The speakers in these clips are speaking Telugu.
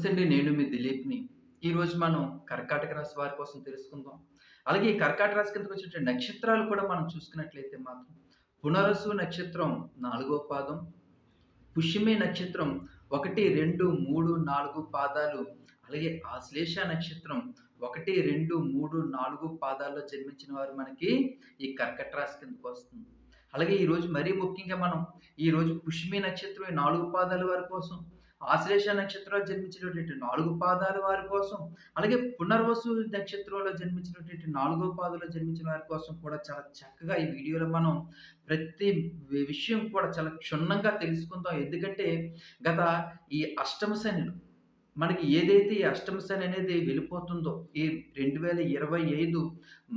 నమస్తే అండి నేను మీ దిలీప్ని. ఈరోజు మనం కర్కాటక రాశి వారి కోసం తెలుసుకుందాం. అలాగే ఈ కర్కాటక రాశి కిందకు వచ్చే నక్షత్రాలు కూడా మనం చూసుకున్నట్లయితే మాత్రం పునరసు నక్షత్రం నాలుగో పాదం పుష్యమే నక్షత్రం ఒకటి రెండు మూడు నాలుగు పాదాలు అలాగే ఆశ్లేష నక్షత్రం ఒకటి రెండు మూడు నాలుగు పాదాల్లో జన్మించిన వారు మనకి ఈ కర్కట రాశి కిందకు వస్తుంది. అలాగే ఈరోజు మరీ ముఖ్యంగా మనం ఈరోజు పుష్మి నక్షత్రం నాలుగు పాదాల వారి కోసం ఆశ్లేష నక్షత్రంలో జన్మించినటువంటి నాలుగు పాదాల వారి కోసం అలాగే పునర్వసు నక్షత్రంలో జన్మించినటువంటి నాలుగో పాదంలో జన్మించిన వారి కోసం కూడా చాలా చక్కగా ఈ వీడియోలో మనం ప్రతి విషయం కూడా చాలా క్షుణ్ణంగా తెలుసుకుందాం. ఎందుకంటే గత ఈ అష్టమ శనిలో మనకి ఏదైతే ఈ అష్టమ శని అనేది వెళ్ళిపోతుందో ఈ రెండు వేల ఇరవై ఐదు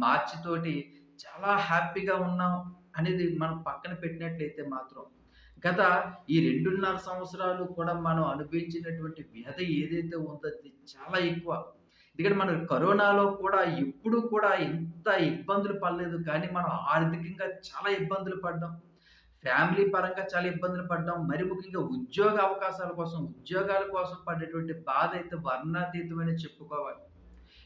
మార్చి తోటి చాలా హ్యాపీగా ఉన్నాం అనేది మనం పక్కన పెట్టినట్లయితే మాత్రం గత ఈ రెండున్నర సంవత్సరాలు కూడా మనం అనుభవించినటువంటి వ్యధ ఏదైతే ఉందో అది చాలా ఎక్కువ. ఎందుకంటే మనం కరోనాలో కూడా ఎప్పుడు కూడా ఇంత ఇబ్బందులు పడలేదు కానీ మనం ఆర్థికంగా చాలా ఇబ్బందులు పడ్డాం. ఫ్యామిలీ పరంగా చాలా ఇబ్బందులు పడ్డాం. మరి ముఖ్యంగా ఉద్యోగ అవకాశాల కోసం ఉద్యోగాల కోసం పడేటువంటి బాధ అయితే వర్ణాతీతమని చెప్పుకోవాలి.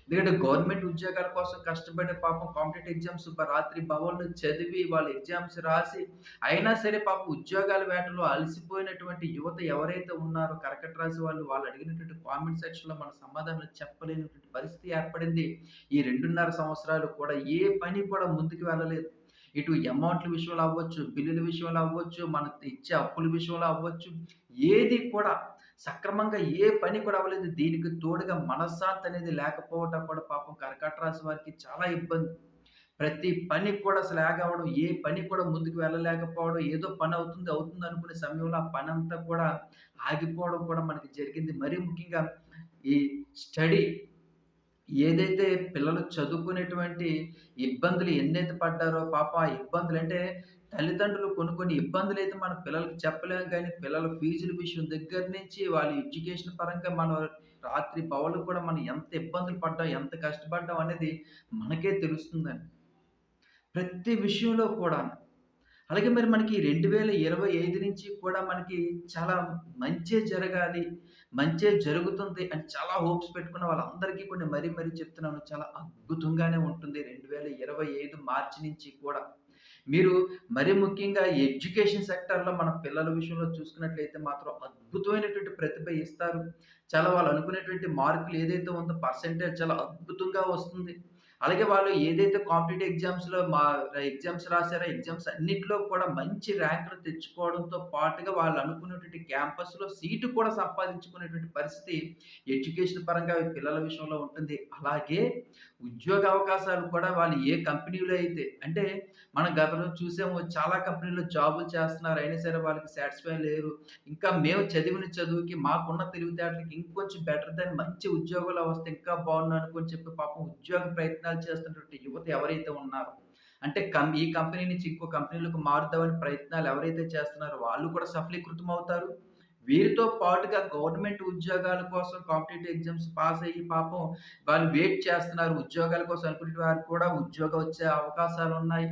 ఎందుకంటే గవర్నమెంట్ ఉద్యోగాల కోసం కష్టపడే పాపం కాంపిటేటివ్ ఎగ్జామ్స్ రాత్రి భవన్లు చదివి వాళ్ళు ఎగ్జామ్స్ రాసి అయినా సరే పాపం ఉద్యోగాల వేటలో అలసిపోయినటువంటి యువత ఎవరైతే ఉన్నారో కర్కట రాశి వాళ్ళు వాళ్ళు అడిగినటువంటి కామెంట్ సెక్షన్లో మన సమాధానం చెప్పలేనటువంటి పరిస్థితి ఏర్పడింది. ఈ రెండున్నర సంవత్సరాలు కూడా ఏ పని కూడా ముందుకు వెళ్ళలేదు. ఇటు అమౌంట్ల విషయంలో అవ్వచ్చు బిల్లుల విషయంలో అవ్వచ్చు మనకు ఇచ్చే అప్పుల విషయంలో అవ్వచ్చు ఏది కూడా సక్రమంగా ఏ పని కూడా అవ్వలేదు. దీనికి తోడుగా మనశ్శాంతి అనేది లేకపోవటం కూడా పాపం కర్కాట రాశి వారికి చాలా ఇబ్బంది. ప్రతి పని కూడా అసలు ఆగవడం ఏ పని కూడా ముందుకు వెళ్ళలేకపోవడం ఏదో పని అవుతుంది అవుతుంది అనుకునే సమయంలో ఆ పని అంతా కూడా ఆగిపోవడం కూడా మనకి జరిగింది. మరీ ముఖ్యంగా ఈ స్టడీ ఏదైతే పిల్లలు చదువుకునేటువంటి ఇబ్బందులు ఎన్నైతే పడ్డారో పాప ఆ ఇబ్బందులు అంటే తల్లిదండ్రులు కొన్ని కొన్ని ఇబ్బందులు అయితే మన పిల్లలకి చెప్పలేము కానీ పిల్లల ఫీజుల విషయం దగ్గర నుంచి వాళ్ళ ఎడ్యుకేషన్ పరంగా మనం రాత్రి పవలు కూడా మనం ఎంత ఇబ్బందులు పడ్డాం ఎంత కష్టపడ్డాం అనేది మనకే తెలుస్తుందండి. ప్రతి విషయంలో కూడా. అలాగే మరి మనకి రెండు వేల ఇరవై ఐదు నుంచి కూడా మనకి చాలా మంచే జరగాలి మంచే జరుగుతుంది అని చాలా హోప్స్ పెట్టుకున్న వాళ్ళందరికీ కొన్ని మరీ మరీ చెప్తున్నాను. చాలా అద్భుతంగానే ఉంటుంది. రెండు వేల ఇరవై ఐదు మార్చి నుంచి కూడా మీరు మరి ముఖ్యంగా ఎడ్యుకేషన్ సెక్టర్లో మన పిల్లల విషయంలో చూసుకున్నట్లయితే మాత్రం అద్భుతమైనటువంటి ప్రతిభ ఇస్తారు చాలా వాళ్ళు అనుకునేటువంటి మార్కులు ఏదైతే ఉందో పర్సెంటేజ్ చాలా అద్భుతంగా వస్తుంది అలాగే వాళ్ళు ఏదైతే కాంపిటేటివ్ ఎగ్జామ్స్‌లో మా ఎగ్జామ్స్ రాశారో ఎగ్జామ్స్ అన్నిట్లో కూడా మంచి ర్యాంకులు తెచ్చుకోవడంతో పాటుగా వాళ్ళు అనుకునేటువంటి క్యాంపస్‌లో సీటు కూడా సంపాదించుకునేటువంటి పరిస్థితి ఎడ్యుకేషన్ పరంగా పిల్లల విషయంలో ఉంటుంది. అలాగే ఉద్యోగ అవకాశాలు కూడా వాళ్ళు ఏ కంపెనీలో అయితే అంటే మనం గతంలో చూసాము చాలా కంపెనీలో జాబులు చేస్తున్నారు. అయినా సరే వాళ్ళకి సాటిస్ఫై లేరు. ఇంకా మేము చదివిన చదువుకి మాకున్న తెలివితేటలకి ఇంకొంచెం బెటర్ దాన్ని మంచి ఉద్యోగాలు వస్తే ఇంకా బాగున్నాను అనుకొని చెప్పి పాపం ఉద్యోగ ప్రయత్నాలు చేస్తున్నటువంటి యువత ఎవరైతే ఉన్నారో అంటే కం ఈ కంపెనీ నుంచి ఇంకో కంపెనీలకు మారుద్దామని ప్రయత్నాలు ఎవరైతే చేస్తున్నారో వాళ్ళు కూడా సఫలీకృతం అవుతారు. వీరితో పాటుగా గవర్నమెంట్ ఉద్యోగాల కోసం కాంపిటేటివ్ ఎగ్జామ్స్ పాస్ అయ్యి పాపం వాళ్ళు వెయిట్ చేస్తున్నారు. ఉద్యోగాల కోసం అనుకునే వారికి కూడా ఉద్యోగం వచ్చే అవకాశాలు ఉన్నాయి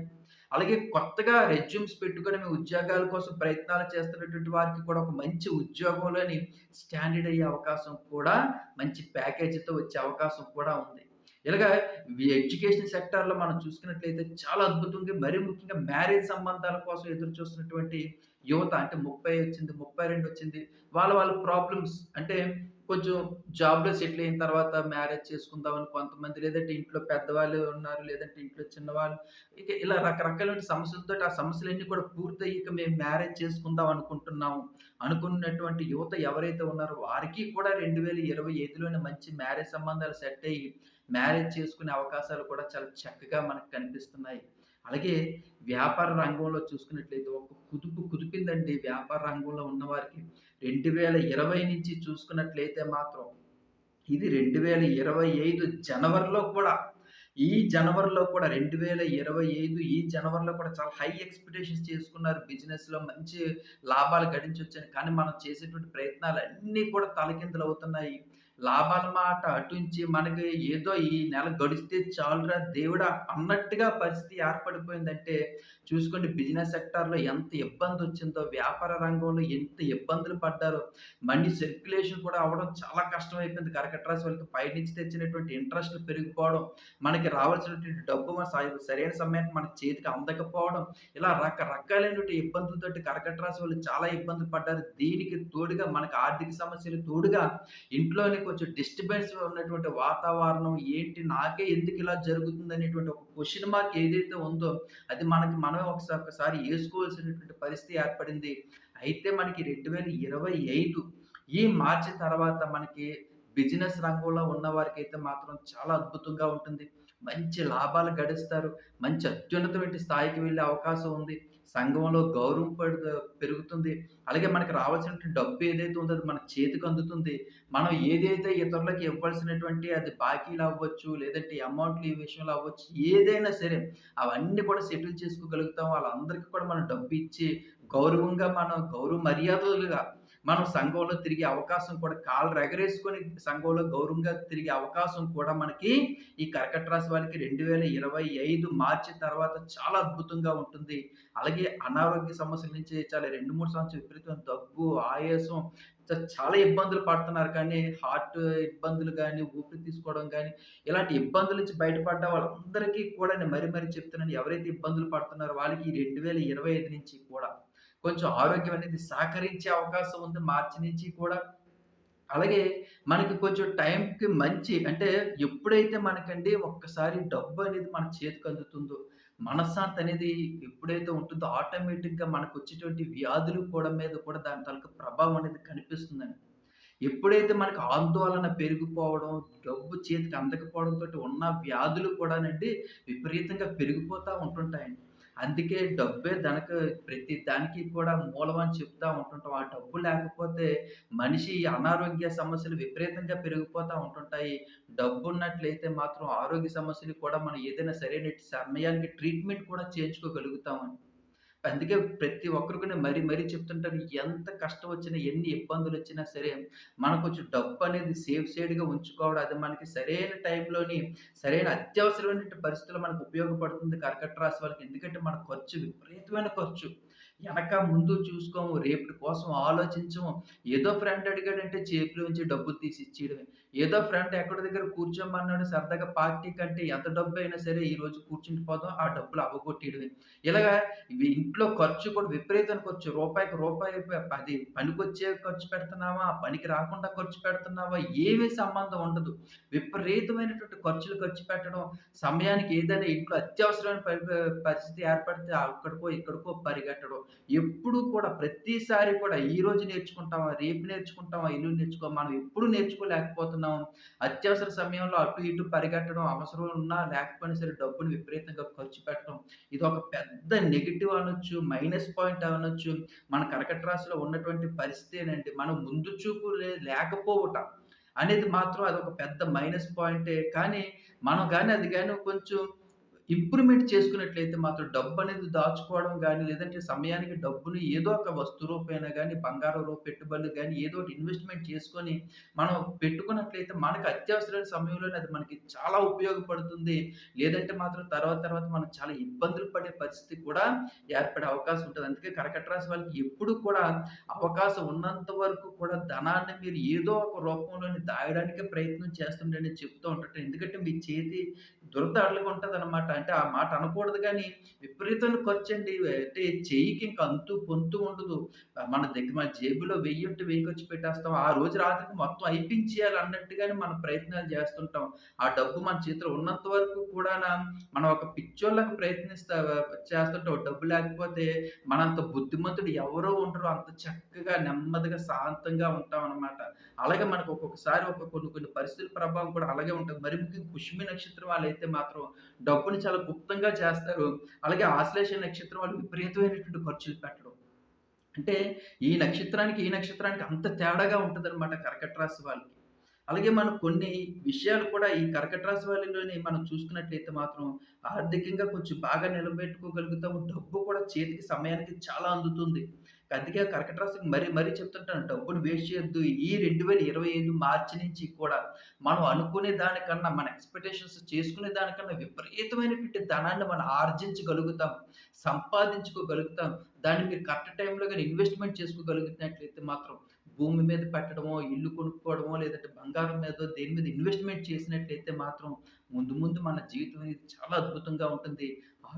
అలాగే కొత్తగా రెజ్యూమ్స్ పెట్టుకొని మీ ఉద్యోగాల కోసం ప్రయత్నాలు చేస్తున్నటువంటి వారికి కూడా ఒక మంచి ఉద్యోగంలోని స్టాండర్డ్ అయ్యే అవకాశం కూడా మంచి ప్యాకేజీతో వచ్చే అవకాశం కూడా ఉంది. ఇలాగా ఎడ్యుకేషన్ సెక్టార్‌లో మనం చూసుకున్నట్లయితే చాలా అద్భుతంగా మరీ ముఖ్యంగా మ్యారేజ్ సంబంధాల కోసం ఎదురు చూస్తున్నటువంటి యువత అంటే 30 వచ్చింది, 32 వచ్చింది. వాళ్ళ వాళ్ళ ప్రాబ్లమ్స్ అంటే కొంచెం జాబ్‌లో సెటిల్ అయిన తర్వాత మ్యారేజ్ చేసుకుందామని కొంతమంది లేదంటే ఇంట్లో పెద్దవాళ్ళు ఉన్నారు. లేదంటే ఇంట్లో చిన్నవాళ్ళు ఇక ఇలా రకరకాలైన సమస్యలతో ఆ సమస్యలన్నీ కూడా పూర్తయ్యి ఇక మేము మ్యారేజ్ చేసుకుందాం అనుకుంటున్నాము. అనుకున్నటువంటి యువత ఎవరైతే ఉన్నారో వారికి కూడా 2025లోనే మంచి మ్యారేజ్ సంబంధాలు సెట్ అయ్యి మ్యారేజ్ చేసుకునే అవకాశాలు కూడా చాలా చక్కగా మనకు కనిపిస్తున్నాయి. అలాగే వ్యాపార రంగంలో చూసుకున్నట్లయితే ఒక కుదుపు కుదిపిందండి వ్యాపార రంగంలో ఉన్నవారికి. 2020 నుంచి చూసుకున్నట్లయితే మాత్రం ఇది 2025 జనవరిలో కూడా ఈ జనవరిలో కూడా 2025 ఈ జనవరిలో కూడా చాలా హై ఎక్స్‌పెక్టేషన్స్ చేసుకున్నారు. బిజినెస్‌లో మంచి లాభాలు గడించొచ్చని. కానీ మనం చేసేటువంటి ప్రయత్నాలన్నీ కూడా తలకిందులు అవుతున్నాయి లాభాల మాట అటుంచి మనకి ఏదో ఈ నెల గడిస్తే చాలురా దేవుడా అన్నట్టుగా పరిస్థితి ఏర్పడిపోయిందంటే చూసుకోండి బిజినెస్ సెక్టార్‌లో ఎంత ఇబ్బంది వచ్చిందో వ్యాపార రంగంలో ఎంత ఇబ్బందులు పడ్డారో, మనీ సర్క్యులేషన్ కూడా అవ్వడం చాలా కష్టమైపోయింది. అయిపోయింది రాశి వాళ్ళకి పైనుంచి తెచ్చినటువంటి ఇంట్రెస్ట్‌లు పెరిగిపోవడం, మనకి రావాల్సినటువంటి డబ్బు మన సరైన సమయానికి మన చేతికి అందకపోవడం, ఇలా రకరకాలైనటువంటి ఇబ్బందులతోటి కర్కట వాళ్ళు చాలా ఇబ్బందులు పడ్డారు. దీనికి తోడుగా మనకు ఆర్థిక సమస్యలు తోడుగా ఇంట్లోని కొంచెం డిస్టర్బెన్స్ ఉన్నటువంటి వాతావరణం ఏంటి నాకే ఎందుకు ఇలా జరుగుతుందనేటువంటి ఒక క్వశ్చన్ మార్క్ ఏదైతే ఉందో అది మనకి మనమే ఒకసారి ఒకసారి వేసుకోవాల్సినటువంటి పరిస్థితి ఏర్పడింది. అయితే మనకి 2025 ఈ మార్చి తర్వాత మనకి బిజినెస్ రంగంలో ఉన్నవారికైతే మాత్రం చాలా అద్భుతంగా ఉంటుంది. మంచి లాభాలు గడిస్తారు. మంచి అత్యున్నతమైన స్థాయికి వెళ్ళే అవకాశం ఉంది. సంఘంలో గౌరవం పడు పెరుగుతుంది. అలాగే మనకి రావాల్సినటువంటి డబ్బు ఏదైతే ఉందో అది మన చేతికి అందుతుంది. మనం ఏదైతే ఇతరులకు ఇవ్వాల్సినటువంటి అది బాకీలు అవ్వచ్చు లేదంటే అమౌంట్‌లు ఈ విషయంలో అవ్వచ్చు, ఏదైనా సరే అవన్నీ కూడా సెటిల్ చేసుకోగలుగుతాం. వాళ్ళందరికీ కూడా మనం డబ్బు ఇచ్చి గౌరవంగా మనం గౌరవ మర్యాదలుగా మనం సంఘంలో తిరిగే అవకాశం కూడా కాళ్ళు ఎగరేసుకొని సంఘంలో గౌరవంగా తిరిగే అవకాశం కూడా మనకి ఈ కర్కట రాశి వాళ్ళకి 2025 మార్చి తర్వాత చాలా అద్భుతంగా ఉంటుంది. అలాగే అనారోగ్య సమస్యల నుంచి చాలా 2, 3 సంవత్సరాలు విపరీతం దగ్గు, ఆయాసం చాలా ఇబ్బందులు పడుతున్నారు కానీ హార్ట్ ఇబ్బందులు కానీ ఊపిరి తీసుకోవడం కానీ ఇలాంటి ఇబ్బందుల నుంచి బయటపడ్డ వాళ్ళందరికీ కూడా నేను మరీ మరీ చెప్తున్నాను. ఎవరైతే ఇబ్బందులు పడుతున్నారో వాళ్ళకి ఈ 2025 నుంచి కూడా కొంచెం ఆరోగ్యం అనేది సహకరించే అవకాశం ఉంది మార్చి నుంచి కూడా. అలాగే మనకి కొంచెం టైంకి మంచి అంటే ఎప్పుడైతే మనకండి ఒక్కసారి డబ్బు అనేది మన చేతికి అందుతుందో, మనశ్శాంతి అనేది ఎప్పుడైతే ఉంటుందో ఆటోమేటిక్‌గా మనకు వచ్చేటువంటి వ్యాధులు కూడా మీద కూడా దాని తాలూకా ప్రభావం అనేది కనిపిస్తుందండి. ఎప్పుడైతే మనకు ఆందోళన పెరిగిపోవడం, డబ్బు చేతికి అందకపోవడంతో ఉన్న వ్యాధులు కూడానండి విపరీతంగా పెరిగిపోతూ ఉంటుంటాయండి. అందుకే డబ్బే ధనక ప్రతి దానికి కూడా మూలం అని చెప్తా ఉంటుంటాం. ఆ డబ్బు లేకపోతే మనిషి అనారోగ్య సమస్యలు విపరీతంగా పెరిగిపోతూ ఉంటుంటాయి. డబ్బున్నట్లయితే మాత్రం ఆరోగ్య సమస్యలు కూడా మనం ఏదైనా సరైన సమయానికి ట్రీట్‌మెంట్ కూడా చేయించుకోగలుగుతామని అందుకే ప్రతి ఒక్కరికి నేను మరీ మరీ చెప్తుంటాను. ఎంత కష్టం వచ్చినా, ఎన్ని ఇబ్బందులు వచ్చినా సరే, మనం కొంచెం డబ్బనేది సేఫ్ సైడ్‌గా ఉంచుకోవడం, అది మనకి సరైన టైంలోని, సరైన అత్యవసరమైన పరిస్థితుల్లో మనకు ఉపయోగపడుతుంది కర్కట రాశి వాళ్ళకి. ఎందుకంటే మన ఖర్చు విపరీతమైన ఖర్చు. ఎనక ముందు చూసుకోము, రేపటి కోసం ఆలోచించము. ఏదో ఫ్రెండ్ అడిగాడంటే జేబులోంచి డబ్బులు తీసి ఇచ్చేయడమే. ఏదో ఫ్రెండ్ ఎక్కడి దగ్గర కూర్చోమన్నాడు సరదాగా పార్టీ కంటే ఎంత డబ్బు అయినా సరే ఈరోజు కూర్చుండి పోదాం, ఆ డబ్బులు అవ్వగొట్టేయడమే. ఇలాగా ఇంట్లో ఖర్చు కూడా విపరీతం ఖర్చు. రూపాయికి రూపాయి పది పనికి పనికొచ్చే ఖర్చు పెడుతున్నావా? పనికి రాకుండా ఖర్చు పెడుతున్నావా? ఏమీ సంబంధం ఉండదు. విపరీతమైనటువంటి ఖర్చులు ఖర్చు పెట్టడం, సమయానికి ఏదైనా ఇంట్లో అత్యవసరమైన పరిస్థితి ఏర్పడితే అక్కడికో, ఇక్కడికో పరిగెట్టడం. ఎప్పుడు కూడా ప్రతిసారి కూడా ఈ రోజు నేర్చుకుంటామా? రేపు నేర్చుకుంటామా? ఇల్లు నేర్చుకో మనం ఎప్పుడు నేర్చుకోలేకపోతున్నాం. అత్యవసర సమయంలో అటు ఇటు పరిగెట్టడం, అవసరం ఉన్నా లేకపోయినా సరే డబ్బును విపరీతంగా ఖర్చు పెట్టడం. ఇది ఒక పెద్ద నెగిటివ్ అనొచ్చు, మైనస్ పాయింట్ అనొచ్చు. మన కర్కట రాశిలో ఉన్నటువంటి ఏంటంటే మనం ముందు చూపు లేకపోవటం లేకపోవుట అనేది మాత్రం అది ఒక పెద్ద మైనస్ పాయింటే. కానీ మనం కానీ అది కానీ కొంచెం ఇంప్రూవ్‌మెంట్ చేసుకున్నట్లయితే మాత్రం డబ్బు అనేది దాచుకోవడం కానీ లేదంటే సమయానికి డబ్బుని ఏదో ఒక వస్తు రూపైనా కానీ బంగారం రూప పెట్టుబడులు కానీ ఏదో ఒకటి ఇన్వెస్ట్‌మెంట్ చేసుకొని, మనం పెట్టుకున్నట్లయితే మనకు అత్యవసరమైన సమయంలోనే అది మనకి చాలా ఉపయోగపడుతుంది. లేదంటే మాత్రం తర్వాత తర్వాత మనం చాలా ఇబ్బందులు పడే పరిస్థితి కూడా ఏర్పడే అవకాశం ఉంటుంది అందుకే కర్కట రాశి వాళ్ళకి ఎప్పుడు కూడా అవకాశం ఉన్నంత వరకు కూడా ధనాన్ని మీరు ఏదో ఒక రూపంలోని దాయడానికి ప్రయత్నం చేస్తుండే చెప్తూ ఉంటాను. ఎందుకంటే మీ చేతి దురదలుగా అనమాట అంటే ఆ మాట అనకూడదు కానీ విపరీతం ఖర్చండి. అంటే చెయ్యికి ఇంకా అంతు పొంతు ఉండదు. మన దగ్గర మన జేబులో వెయ్యి ఉంటే వెయ్యి ఖర్చు పెట్టేస్తాం. ఆ రోజు రాత్రికి మొత్తం అయిపించేయాలి అన్నట్టుగానే మనం ప్రయత్నాలు చేస్తుంటాం. ఆ డబ్బు మన చేతిలో ఉన్నంత వరకు కూడా మనం ఒక పిచ్చోళ్ళకి ప్రయత్నిస్తా చేస్తుంటాం. డబ్బు లేకపోతే మనంత బుద్ధిమంతుడు ఎవరు ఉండరు. అంత చక్కగా, నెమ్మదిగా, శాంతంగా ఉంటాం అనమాట అలాగే మనకు ఒక్కొక్కసారి ఒక కొన్ని కొన్ని పరిస్థితుల ప్రభావం కూడా అలాగే ఉంటుంది మరి ముఖ్యంగా పుష్మి నక్షత్రం వాళ్ళైతే మాత్రం డబ్బుని చాలా గుప్తంగా చేస్తారు. అలాగే ఆశ్లేష నక్షత్రం వాళ్ళు విపరీతమైనటువంటి ఖర్చులు పెట్టడం. అంటే ఈ నక్షత్రానికి, ఈ నక్షత్రానికి అంత తేడాగా ఉంటుందన్నమాట కర్కట రాశి వాళ్ళకి. అలాగే మనం కొన్ని విషయాలు కూడా ఈ కర్కట రాశి మనం చూసుకున్నట్లయితే మాత్రం ఆర్థికంగా కొంచెం బాగా నిలబెట్టుకోగలుగుతాము. డబ్బు కూడా చేతికి సమయానికి చాలా అందుతుంది. అందుకే కర్కట రాశికి మరీ మరీ చెప్తుంటాను డబ్బును వేస్ట్ చేయొద్దు. ఈ 2025 మార్చి నుంచి కూడా మనం అనుకునే దానికన్నా, మన ఎక్స్‌పెక్టేషన్స్ చేసుకునే దానికన్నా విపరీతమైనటువంటి ధనాన్ని మనం ఆర్జించగలుగుతాం. సంపాదించుకోగలుగుతాం. దాన్ని మీరు కరెక్ట్ టైంలో కానీ ఇన్వెస్ట్‌మెంట్ చేసుకోగలుగుతున్నట్లయితే మాత్రం భూమి మీద పెట్టడమో, ఇల్లు కొనుక్కోవడమో, లేదంటే బంగారం మీద దేని మీద ఇన్వెస్ట్‌మెంట్ చేసినట్లయితే మాత్రం ముందు ముందు మన జీవితం అనేది చాలా అద్భుతంగా ఉంటుంది.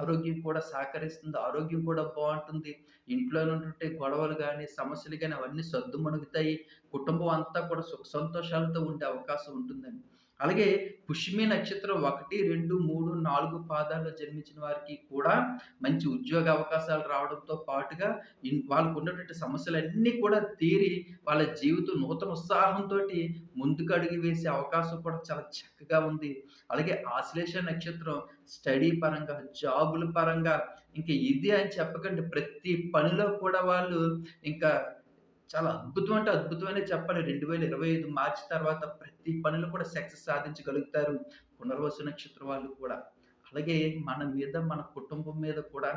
ఆరోగ్యం కూడా సహకరిస్తుంది. ఆరోగ్యం కూడా బాగుంటుంది ఇంట్లో ఉంటుంటే గొడవలు కానీ సమస్యలు కానీ అవన్నీ సద్దుమణుగుతాయి. కుటుంబం అంతా కూడా సుఖ సంతోషాలతో ఉండే అవకాశం ఉంటుందండి. అలాగే పుష్యమి నక్షత్రం 1, 2, 3, 4 పాదాల్లో జన్మించిన వారికి కూడా మంచి ఉద్యోగ అవకాశాలు రావడంతో పాటుగా వాళ్ళకు ఉన్నటువంటి సమస్యలన్నీ కూడా తీరి వాళ్ళ జీవితం నూతన ఉత్సాహంతో ముందుకు అడుగు వేసే అవకాశం కూడా చాలా చక్కగా ఉంది. అలాగే ఆశ్లేష నక్షత్రం స్టడీ పరంగా, జాబుల పరంగా ఇంకా ఇది అని చెప్పకండి ప్రతి పనిలో కూడా వాళ్ళు ఇంకా చాలా అద్భుతం అంటే అద్భుతమనే చెప్పాలి. 2025 మార్చి తర్వాత ప్రతి పనిలో కూడా సక్సెస్ సాధించగలుగుతారు. పునర్వసు నక్షత్రం వాళ్ళు కూడా. అలాగే మన మీద, మన కుటుంబం మీద కూడా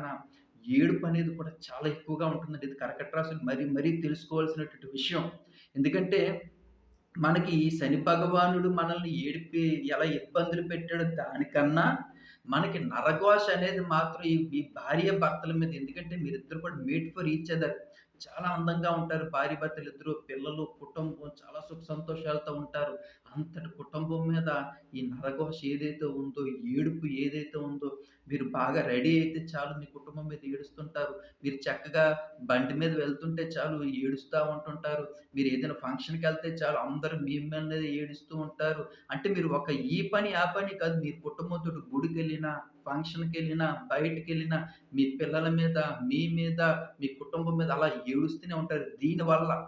ఏడుపు అనేది కూడా చాలా ఎక్కువగా ఉంటుందండి. ఇది కర్కట మరీ మరీ తెలుసుకోవాల్సినటువంటి విషయం. ఎందుకంటే మనకి ఈ శని భగవానుడు మనల్ని ఏడిపి ఎలా ఇబ్బందులు పెట్టాడో దానికన్నా, మనకి నరఘోష అనేది మాత్రం ఈ భార్య భర్తల మీద ఎందుకంటే మీరిద్దరు కూడా మేట్ ఫర్ ఈచ్ అదర్. చాలా అందంగా ఉంటారు భార్యాభర్తలిద్దరూ. పిల్లలు, కుటుంబం చాలా సుఖ సంతోషాలతో ఉంటారు. అంతటి కుటుంబం మీద ఈ నరఘోష ఏదైతే ఉందో, ఏడుపు ఏదైతే ఉందో, మీరు బాగా రెడీ అయితే చాలు మీ కుటుంబం మీద ఏడుస్తుంటారు. మీరు చక్కగా బండి మీద వెళ్తుంటే చాలు ఏడుస్తూ ఉంటుంటారు. మీరు ఏదైనా ఫంక్షన్కి వెళ్తే చాలు అందరూ మీ మీద ఏడుస్తూ ఉంటారు. అంటే మీరు ఒక ఈ పని, ఆ పని కాదు మీరు కుటుంబంతోటి గుడికెళ్ళినా, బయటకు వెళ్ళినా మీ పిల్లల మీద, మీ మీద, మీ కుటుంబం మీద అలా ఏడుస్తూనే ఉంటారు. దీనివల్ల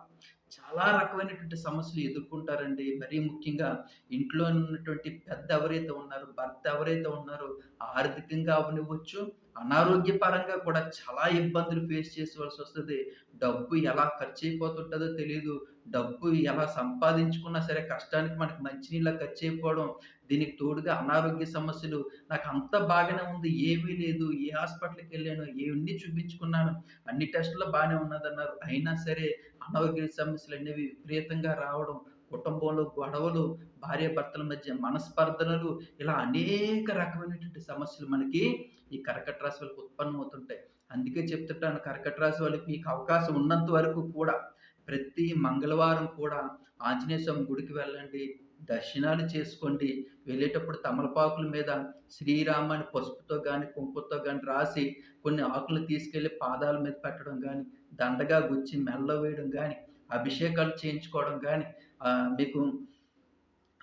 చాలా రకమైనటువంటి సమస్యలు ఎదుర్కొంటారండి. మరీ ముఖ్యంగా ఇంట్లో ఉన్నటువంటి పెద్ద ఎవరైతే ఉన్నారో, భర్త ఎవరైతే ఉన్నారో ఆర్థికంగా అవ్వనివ్వచ్చు, అనారోగ్యపరంగా కూడా చాలా ఇబ్బందులు ఫేస్ చేసేవాల్సొస్తది. డబ్బు ఎలా ఖర్చయిపోతుంటుందో తెలియదు డబ్బు ఎలా సంపాదించుకున్నా సరే కష్టానికి మనకి మంచినీళ్ళ ఖర్చయిపోవడం. దీనికి తోడుగా అనారోగ్య సమస్యలు. నాకు అంత బాగానే ఉంది. ఏమీ లేదు. ఏ హాస్పిటల్కి వెళ్ళాను ఏవన్నీ చూపించుకున్నాను. అన్ని టెస్టులు బాగానే ఉన్నదన్నారు. అయినా సరే అనారోగ్య సమస్యలు అనేవి విపరీతంగా రావడం. కుటుంబంలో గొడవలు, భార్యాభర్తల మధ్య మనస్పర్ధనలు ఇలా అనేక రకమైనటువంటి సమస్యలు మనకి ఈ కర్కట రాశి వాళ్ళకి ఉత్పన్నమవుతుంటాయి. అందుకే చెప్తుంటాను కర్కట రాశి వాళ్ళకి మీకు అవకాశం ఉన్నంత వరకు కూడా ప్రతి మంగళవారం కూడా ఆంజనేయ స్వామి గుడికి వెళ్ళండి. దర్శనాలు చేసుకోండి. వెళ్ళేటప్పుడు తమలపాకుల మీద శ్రీరామాన్ని పసుపుతో కానీ కుంకుతో కానీ రాసి కొన్ని ఆకులు తీసుకెళ్ళి పాదాల మీద పెట్టడం కానీ దండగా గుచ్చి మెల్ల వేయడం కానీ అభిషేకాలు చేయించుకోవడం కానీ మీకు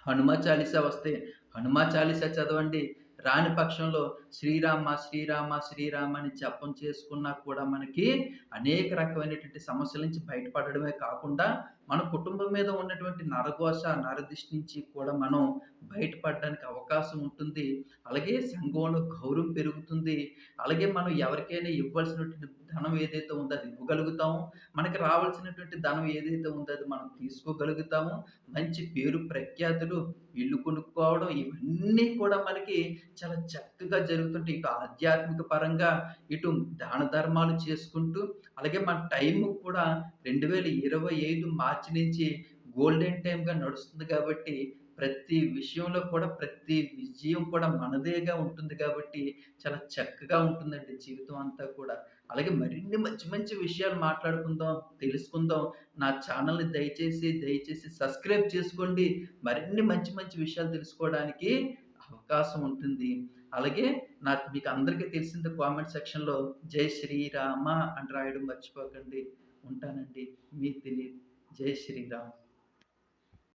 హనుమ చాలీసా వస్తే హనుమ చాలీసా చదవండి. రాని పక్షంలో శ్రీరామ, శ్రీరామ, శ్రీరామ అని జపం చేసుకున్నా కూడా మనకి అనేక రకమైనటువంటి సమస్యల నుంచి బయటపడడమే కాకుండా, మన కుటుంబం మీద ఉన్నటువంటి నరఘోష, నరదిష్టి నుంచి కూడా మనం బయటపడడానికి అవకాశం ఉంటుంది. అలాగే సంఘంలో గౌరవం పెరుగుతుంది. అలాగే మనం ఎవరికైనా ఇవ్వాల్సినటువంటి ధనం ఏదైతే ఉందో అది ఇవ్వగలుగుతాము. మనకి రావాల్సినటువంటి ధనం ఏదైతే ఉందో అది మనం తీసుకోగలుగుతాము. మంచి పేరు ప్రఖ్యాతులు, ఇల్లు కొనుక్కోవడం ఇవన్నీ కూడా మనకి చాలా చక్కగా జరుగుతుంటాయి. ఇటు ఆధ్యాత్మిక పరంగా, ఇటు దాన ధర్మాలు చేసుకుంటూ, అలాగే మన టైం కూడా 2025 మార్చి నుంచి గోల్డెన్ టైమ్‌గా నడుస్తుంది కాబట్టి, ప్రతి విషయంలో కూడా ప్రతి విజయం కూడా మనదేగా ఉంటుంది కాబట్టి, చాలా చక్కగా ఉంటుందండి జీవితం అంతా కూడా. అలాగే మరిన్ని మంచి మంచి విషయాలు మాట్లాడుకుందాం, తెలుసుకుందాం. నా ఛానల్ని దయచేసి, దయచేసి సబ్స్క్రైబ్ చేసుకోండి. మరిన్ని మంచి మంచి విషయాలు తెలుసుకోవడానికి అవకాశం ఉంటుంది. అలాగే నాకు మీకు అందరికీ తెలిసింది కామెంట్ సెక్షన్‌లో జై శ్రీరామ అని రాయడం మర్చిపోకండి. ఉంటానండి. మీ దిలీప్. జై శ్రీరామ్.